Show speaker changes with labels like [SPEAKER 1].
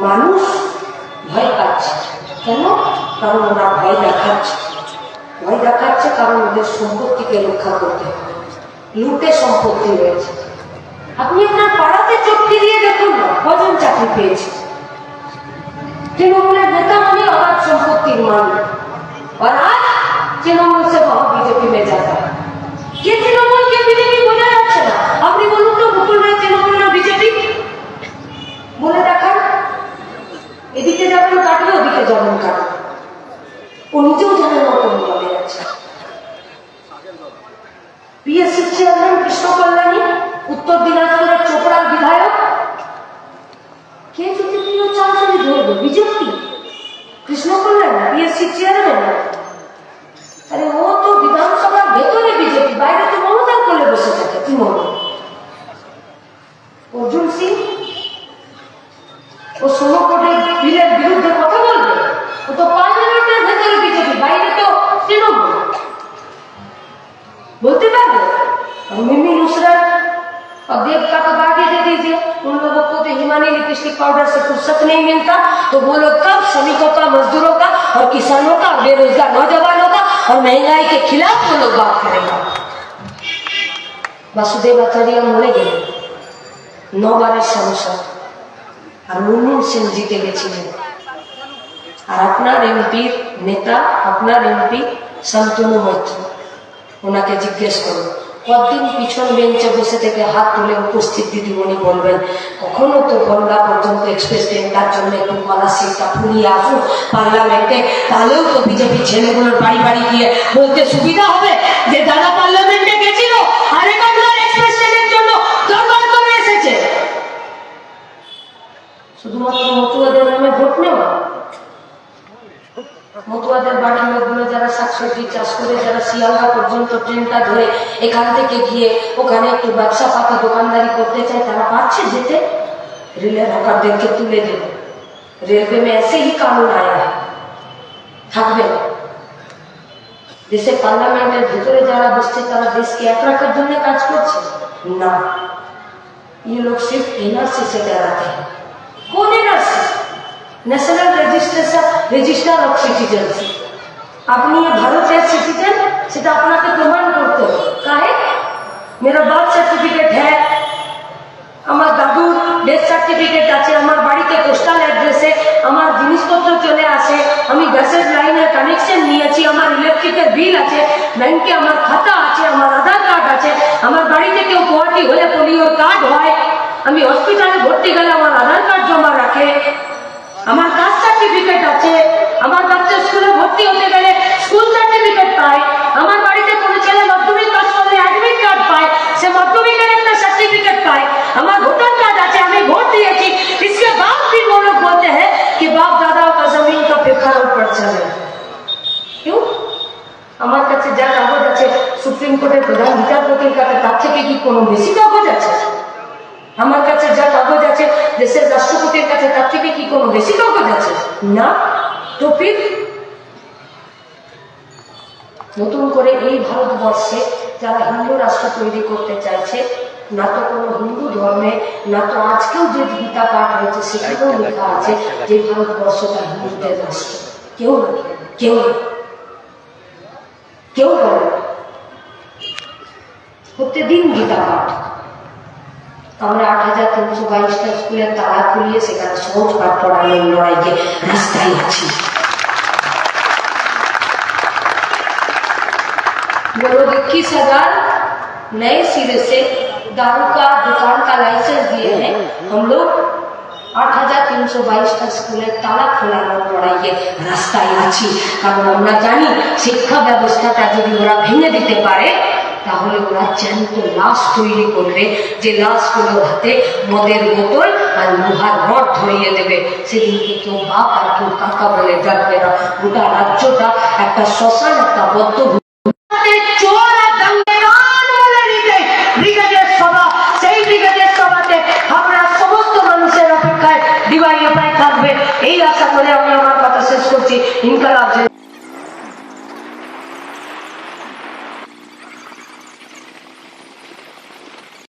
[SPEAKER 1] মানুষ ভয় পাচ্ছে। কেন? কারণ ওরা ভয় দেখাচ্ছে। ভয় দেখাচ্ছে কারণ ওদের সম্পত্তিকে রক্ষা করতে লুটে সম্পত্তি রয়েছে। আপনি আপনার পাড়াতে চোখ ফিরিয়ে দেখুন না, কজন চাকরি পেয়েছে? তৃণমূলের নেতা মানে অবাধ সম্পত্তির মান আর আজ তৃণমূল বিলের বিরুদ্ধে কথা বলবে ও তো পার্লামেন্টের ভেতরে বিজেপি বাইরে তো তৃণমূল बोलते पारबो और मिमी नुसरत और देव का तो बात ही दे दीजिए उन लोगों को तो हिमानी लिपस्टिक पाउडर से फुर्सत नहीं मिलता तो वो लोग कब श्रमिकों का मजदूरों का और किसानों का बेरोजगार नौजवानों का और महंगाई के खिलाफ वो लोग बात करेंगे বাসুদেব আচার্য মরে গেলেন নবারের সাংসদ আর মুনমুন সেন জিতে গেছিলেন। আর আপনার এমপির নেতা, আপনার এমপি শান্তনু মৈত্র, ওনাকে জিজ্ঞেস করুন। কতদিন পিছন বেঞ্চে বসে থেকে হাত তুলে উপস্থিত দিদিমণি বলবেন, কখনো তো গঙ্গা পর্যন্ত এক্সপ্রেস ট্রেনটার জন্য একটু স্কলারশিপটা ফুরিয়ে আসুন পার্লামেন্টে। তাহলেও তো বিজেপি ছেলেগুলোর বাড়ি বাড়ি গিয়ে বলতে সুবিধা হবে যে দাদা পার্লামেন্টে শুধুমাত্র মতুয়াদের নামে ভোট নেওয়া মতুয়াদের বাড়ির লোকগুলো যারা শাকসবজি চাষ করে যারা শিয়ালদা পর্যন্ত ট্রেনটা ধরে এখান থেকে গিয়ে ওখানে একটু ব্যবসা পাতি দোকানদারি করতে চায় তারা পারছে যেতে রেলের হকারদেরকে তুলে দেবে রেলওয়ে में ऐसे ही कानून आया है থাকবে না। দেশে পার্লামেন্টের ভিতরে যারা বসছে তারা দেশকে এক রাখার জন্য কাজ করছে না ये लोग सिर्फ एनआरसी से डराते हैं কোনেরাস national registration register of citizens. আপনি ভারতের সিটিজেন, সেটা আপনাকে প্রমাণ করতে কাহে? মেরা বার্থ সার্টিফিকেট হ্যাঁ আমার দাদুর ডেথ সার্টিফিকেট আছে, আমার বাড়িতে কোস্টাল অ্যাড্রেসে আমার জিনিসপত্র চলে আসে। আমি গ্যাসের লাইনের কানেকশন নিয়েছি, আমার ইলেকট্রিকের বিল আছে ব্যাংকে আমার খাতা আমি হসপিটালে ভর্তি গেলে আমার আধার কার্ড জমা রাখে আমার কাস্ট সার্টিফিকেট আছে আমার বাচ্চা স্কুলে ভর্তি হতে গেলে স্কুল সার্টিফিকেট পায় আমার বাড়িতে কোনো ছেলে মাধ্যমিক পাস করলে অ্যাডমিট কার্ড পায় সে মাধ্যমিকের একটা সার্টিফিকেট পায় আমার ভোটার কার্ড আছে আমি ভোট দিয়েছি इसके बाद भी वो लोग बोलते हैं कि बाप दादा का जमीन का पेपर ऊपर चले क्यों আমার কাছে যা কাগজ আছে সুপ্রিম কোর্টের প্রধান বিচারপতির কাছে তার থেকে কি কোনো বেশি কাগজ আছে আমার কাছে যা কাগজ আছে দেশের রাষ্ট্রপতির কাছে তার থেকে কি কোনো বেশি কাগজ আছে? না। তো ফির নতুন করে এই ভারতবর্ষে যারা হিন্দু রাষ্ট্র তৈরি করতে চাইছে না তো কোনো হিন্দু ধর্মে না তো আজকেও যে গীতা পাঠ হয়েছে সেখানেও লেখা আছে যে ভারতবর্ষটা হিন্দুদের রাষ্ট্র। কেউ না কেউ না। কেউ বলে না। প্রত্যেকদিন গীতা পাঠ। আমরা আট হাজার তিনশো বাইশটা স্কুলের তালা খুলিয়ে সেখানে সহজ পাঠ পড়ানোর লড়াইকে রাস্তায় আছি वो लोग इक्कीस हजार नए सिरे से दारू का दुकान का लाइसेंस दिए हैं हम लोग আট হাজার তিনশো বাইশটা স্কুলের তালা খোলানোর লড়াইয়ে রাস্তায় আছি কারণ আমরা জানি শিক্ষা ব্যবস্থাটা যদি ওরা ভেঙে দিতে পারে তাহলে ওরা জ্যান্ত লাশ তৈরি করবে, যে লাশগুলোর হাতে মদের বোতল আর লোহার রড ধরিয়ে দেবে। সেদিনকে কেউ বাপ আর কেউ কাকা বলে ডাকবে না। গোটা রাজ্যটা একটা শ্মশান, একটা বদ্ধ এই আশা করে আমি আমার কথা শেষ করছি। ইনকালাব